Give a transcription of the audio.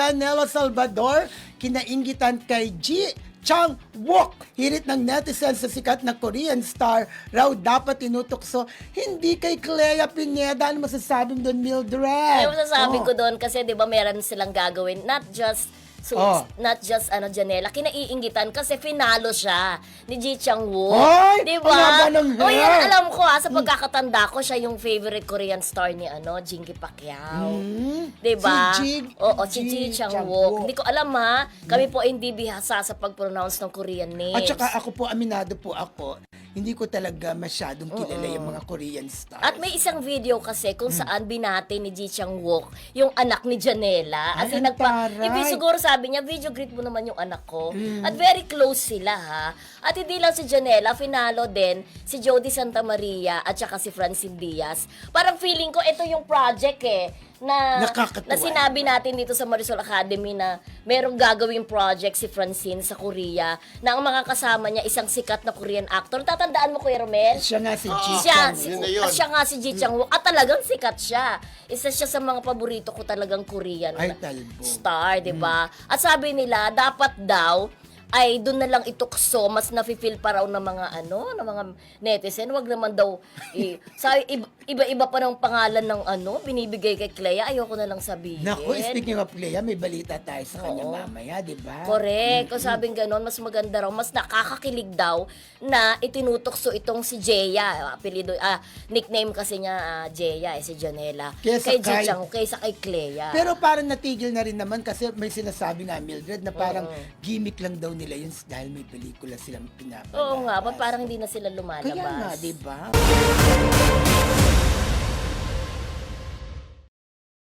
Janela Salvador, kinaingitan kay G. Chang Wook, hirit ng netizens sa sikat na Korean star, raw dapat tinutokso, hindi kay Clea Pineda. Ano masasabi mo doon, Mildred? Ay, masasabi Oh. ko doon kasi 'di ba meron silang gagawin not just so Oh. not just ano Janela, kinaiingitan kasi finalo siya ni Ji Chang Wook. 'Di ba? Ng Oh, yan hair. alam ko ha, sa pagkakatanda ko siya yung favorite Korean star ni ano, Jinky Pacquiao. Hmm? 'Di ba? Si Jig- Oo, si Ji Ji Chang Wook. Hindi ko alam ha, kami po ay hindi bihasa sa pag-pronounce ng Korean names. At saka ako po, aminado po ako, hindi ko talaga masyadong kilala yung mga Korean stars. At may isang video kasi Hmm. kung saan binati ni Ji Chang Wook yung anak ni Janela. Ay, in, ang nagpa, taray. ibig siguro sabi niya, video greet mo naman yung anak ko. Hmm. At very close sila ha. At hindi lang si Janela, finalo din si Jody Santa Maria at saka si Francine Diaz. Parang feeling ko ito yung project eh na, Nakakatuwa. na sinabi natin dito sa Marisol Academy na merong gagawing project si Francine sa Korea na ang mga kasama niya isang sikat na Korean actor. Tatandaan mo Kuya Romel? Siya nga si Ji siya, Chang si, yun na yun. at siya nga si Ji Chang Wook. At talagang sikat siya. Isa siya sa mga paborito ko talagang Korean Ay, talbo. star, di ba? At sabi nila, dapat daw, ay doon na lang itukso, mas nafe-feel pa raw ng mga ano, ng mga netizen, wag naman daw, eh, sa, iba- iba-iba pa ng pangalan ng ano, binibigay kay Clea, ayoko na lang sabihin. Naku, speaking of Clea, may balita tayo sa kanya Oo. mamaya, di ba? Correct. Kung sabing ganon, mas maganda raw, mas nakakakilig daw na itinutokso itong si Jeya. Apelido, ah, nickname kasi niya ah, Jeya, eh, si Janela. Kesa kay kay- Jichang, kaysa kay Clea. Pero parang natigil na rin naman kasi may sinasabi nga Mildred na parang gimmick lang daw nila yun dahil may pelikula silang pinapalabas. Oo nga, ba't parang hindi na sila lumalabas? Kaya nga, di ba?